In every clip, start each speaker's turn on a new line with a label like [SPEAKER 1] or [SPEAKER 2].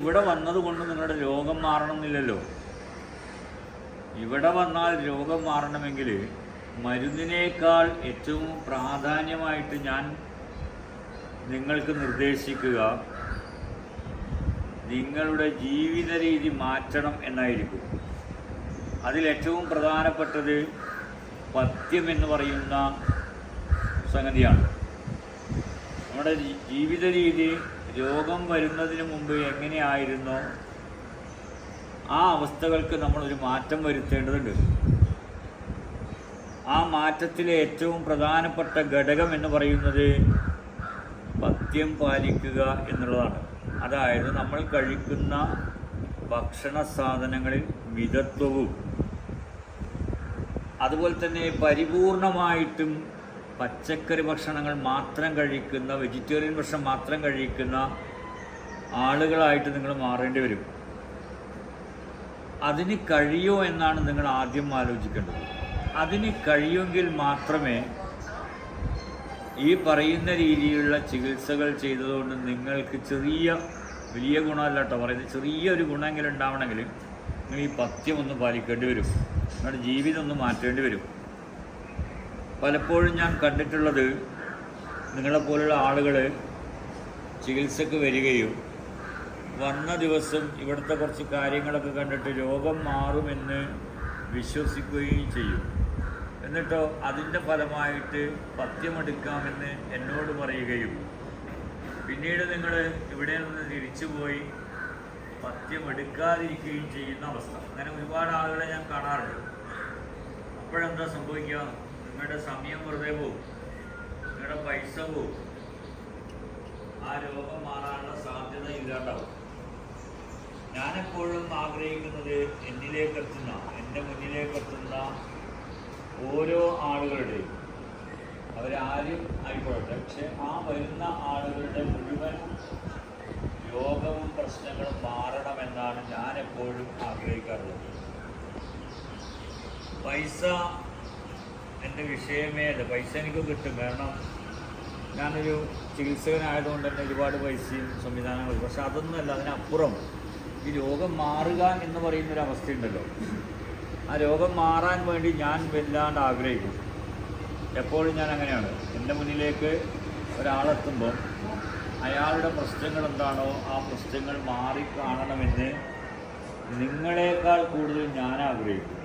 [SPEAKER 1] ഇവിടെ വന്നതുകൊണ്ട് നിങ്ങളുടെ രോഗം മാറണമെന്നില്ലല്ലോ. ഇവിടെ വന്നാൽ രോഗം മാറണമെങ്കിൽ മരുന്നിനേക്കാൾ ഏറ്റവും പ്രാധാന്യമായിട്ട് ഞാൻ നിങ്ങൾക്ക് നിർദ്ദേശിക്കുക നിങ്ങളുടെ ജീവിത രീതി മാറ്റണം എന്നായിരിക്കും. അതിലേറ്റവും പ്രധാനപ്പെട്ടത് പഥ്യം എന്ന് പറയുന്ന സംഗതിയാണ്. നമ്മുടെ ജീവിത രീതി രോഗം വരുന്നതിന് മുമ്പ് എങ്ങനെയായിരുന്നോ? ആ അവസ്ഥകൾക്ക് നമ്മളൊരു മാറ്റം വരുത്തേണ്ടതുണ്ട്. ആ മാറ്റത്തിലെ ഏറ്റവും പ്രധാനപ്പെട്ട ഘടകം എന്ന് പറയുന്നത് പഥ്യം പാലിക്കുക എന്നുള്ളതാണ്. അതായത് നമ്മൾ കഴിക്കുന്ന ഭക്ഷണ സാധനങ്ങളിൽ മിതത്വവും അതുപോലെ തന്നെ പരിപൂർണമായിട്ടും പച്ചക്കറി ഭക്ഷണങ്ങൾ മാത്രം കഴിക്കുന്ന വെജിറ്റേറിയൻ ഭക്ഷണം മാത്രം കഴിക്കുന്ന ആളുകളായിട്ട് നിങ്ങൾ മാറേണ്ടി വരും. അതിന് കഴിയോ എന്നാണ് നിങ്ങൾ ആദ്യം ആലോചിക്കേണ്ടത്. അതിന് കഴിയുമെങ്കിൽ മാത്രമേ ഈ പറയുന്ന രീതിയിലുള്ള ചികിത്സകൾ ചെയ്തതുകൊണ്ട് നിങ്ങൾക്ക് ചെറിയ വലിയ ഗുണമല്ല കേട്ടോ പറയുന്നത് ചെറിയൊരു ഗുണമെങ്കിലും ഉണ്ടാവണമെങ്കിൽ നിങ്ങൾ ഈ പഥ്യം ഒന്ന് പാലിക്കേണ്ടി വരും. നിങ്ങളുടെ ജീവിതം ഒന്ന് മാറ്റേണ്ടി വരും. പലപ്പോഴും ഞാൻ കണ്ടിട്ടുള്ളത് നിങ്ങളെപ്പോലുള്ള ആളുകൾ ചികിത്സക്ക് വരികയും വന്ന ദിവസം ഇവിടുത്തെ കുറച്ച് കാര്യങ്ങളൊക്കെ കണ്ടിട്ട് രോഗം മാറുമെന്ന് വിശ്വസിക്കുകയും ചെയ്യും. എന്നിട്ടോ അതിന്റെ ഫലമായിട്ട് പത്യമെടുക്കാമെന്ന് എന്നോട് പറയുകയും പിന്നീട് നിങ്ങൾ ഇവിടെ നിന്ന് തിരിച്ചു പോയി പഥ്യമെടുക്കാതിരിക്കുകയും ചെയ്യുന്ന അവസ്ഥ. അങ്ങനെ ഒരുപാട് ആളുകളെ ഞാൻ കാണാറുണ്ട്. അപ്പോഴെന്താ സംഭവിക്കുക? നിങ്ങളുടെ സമയം വെറുതെ പോവും. നിങ്ങളുടെ പൈസ പോവും. ആ രോഗം മാറാനുള്ള സാധ്യത ഇല്ലാണ്ടാവും. ഞാനെപ്പോഴും ആഗ്രഹിക്കുന്നത് എന്നിലേക്ക് എത്തുന്ന എന്റെ മുന്നിലേക്ക് എത്തുന്ന ഓരോ ആളുകളുടെയും അവരാരും ആയിക്കോട്ടെ പക്ഷെ ആ വരുന്ന ആളുകളുടെ മുഴുവൻ രോഗവും പ്രശ്നങ്ങളും മാറണമെന്നാണ് ഞാൻ എപ്പോഴും ആഗ്രഹിക്കാറുള്ളത്. പൈസ എന്റെ വിഷയമേ അല്ല. പൈസ എനിക്ക് കിട്ടും. കാരണം ഞാനൊരു ചികിത്സകനായതുകൊണ്ട് തന്നെ ഒരുപാട് പൈസയും സംവിധാനങ്ങളും പക്ഷെ അതൊന്നുമല്ല അതിനപ്പുറം ഈ രോഗം മാറുക എന്ന് പറയുന്നൊരു അവസ്ഥയുണ്ടല്ലോ ആ രോഗം മാറാൻ വേണ്ടി ഞാൻ വല്ലാണ്ട് ആഗ്രഹിക്കും. എപ്പോഴും ഞാൻ അങ്ങനെയാണ്. എന്റെ മുന്നിലേക്ക് ഒരാളെത്തുമ്പോൾ അയാളുടെ പ്രശ്നങ്ങൾ എന്താണോ ആ പ്രശ്നങ്ങൾ മാറി കാണണമെന്ന് നിങ്ങളെക്കാൾ കൂടുതൽ ഞാൻ ആഗ്രഹിക്കും.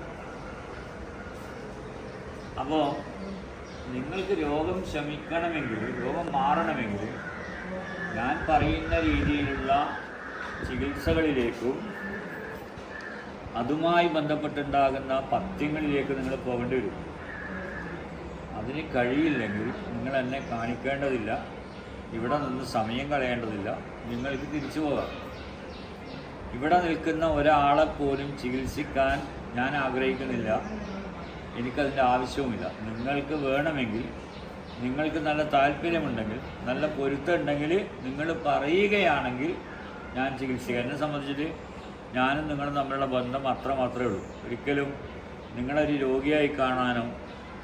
[SPEAKER 1] അപ്പോൾ നിങ്ങൾക്ക് രോഗം ശമിക്കണമെങ്കിൽ രോഗം മാറണമെങ്കിൽ ഞാൻ പറയുന്ന രീതിയിലുള്ള ചികിത്സകളിലേക്കും അതുമായി ബന്ധപ്പെട്ടുണ്ടാകുന്ന പഥ്യങ്ങളിലേക്ക് നിങ്ങൾ പോകേണ്ടി വരും. അതിന് കഴിയില്ലെങ്കിൽ നിങ്ങൾ എന്നെ കാണിക്കേണ്ടതില്ല. ഇവിടെ നിന്ന് സമയം കളയേണ്ടതില്ല. നിങ്ങൾക്ക് തിരിച്ചു പോകാം. ഇവിടെ നിൽക്കുന്ന ഒരാളെ പോലും ചികിത്സിക്കാൻ ഞാൻ ആഗ്രഹിക്കുന്നില്ല. എനിക്കതിന്റെ ആവശ്യവുമില്ല. നിങ്ങൾക്ക് വേണമെങ്കിൽ നിങ്ങൾക്ക് നല്ല താല്പര്യമുണ്ടെങ്കിൽ നല്ല പൊരുത്തമുണ്ടെങ്കിൽ നിങ്ങൾ പറയുകയാണെങ്കിൽ ഞാൻ ചികിത്സിക്കുക എന്നെ സംബന്ധിച്ചിട്ട് ഞാനും നിങ്ങളും തമ്മിലുള്ള ബന്ധം അത്ര മാത്രമേ ഉള്ളൂ. ഒരിക്കലും നിങ്ങളൊരു രോഗിയായി കാണാനോ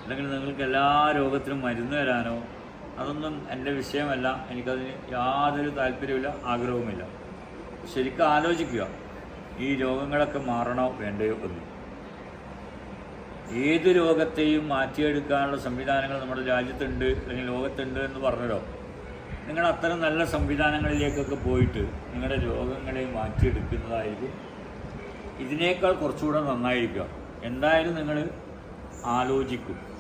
[SPEAKER 1] അല്ലെങ്കിൽ നിങ്ങൾക്ക് എല്ലാ രോഗത്തിനും മരുന്ന് തരാനോ അതൊന്നും എന്റെ വിഷയമല്ല. എനിക്കതിന് യാതൊരു താല്പര്യമില്ല ആഗ്രഹവുമില്ല. ശരിക്കും ആലോചിക്കുക. ഈ രോഗങ്ങളൊക്കെ മാറണോ വേണ്ടയോ എന്ന്. ഏത് രോഗത്തെയും മാറ്റിയെടുക്കാനുള്ള സംവിധാനങ്ങൾ നമ്മുടെ രാജ്യത്തുണ്ട് അല്ലെങ്കിൽ ലോകത്തുണ്ട് എന്ന് പറഞ്ഞല്ലോ. നിങ്ങൾ അത്തരം നല്ല സംവിധാനങ്ങളിലേക്കൊക്കെ പോയിട്ട് നിങ്ങളുടെ രോഗങ്ങളെ മാറ്റിയെടുക്കുന്നതായിരിക്കും. ഇതിനേക്കാൾ കുറച്ചുകൂടെ നന്നായിരിക്കുക. എന്തായാലും നിങ്ങൾ ആലോചിക്കും.